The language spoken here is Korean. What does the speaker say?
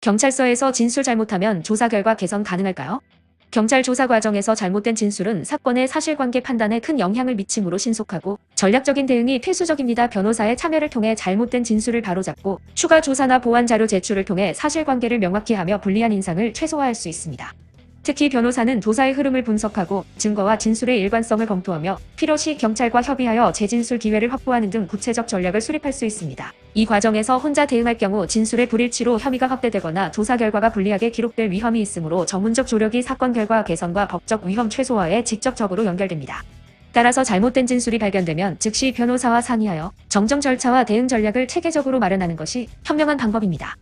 경찰서에서 진술 잘못하면 조사 결과 개선 가능할까요? 경찰 조사 과정에서 잘못된 진술은 사건의 사실관계 판단에 큰 영향을 미치므로 신속하고 전략적인 대응이 필수적입니다. 변호사의 참여를 통해 잘못된 진술을 바로잡고 추가 조사나 보완 자료 제출을 통해 사실관계를 명확히 하며 불리한 인상을 최소화할 수 있습니다. 특히 변호사는 조사의 흐름을 분석하고 증거와 진술의 일관성을 검토하며 필요시 경찰과 협의하여 재진술 기회를 확보하는 등 구체적 전략을 수립할 수 있습니다. 이 과정에서 혼자 대응할 경우 진술의 불일치로 혐의가 확대되거나 조사 결과가 불리하게 기록될 위험이 있으므로 전문적 조력이 사건 결과 개선과 법적 위험 최소화에 직접적으로 연결됩니다. 따라서 잘못된 진술이 발견되면 즉시 변호사와 상의하여 정정 절차와 대응 전략을 체계적으로 마련하는 것이 현명한 방법입니다.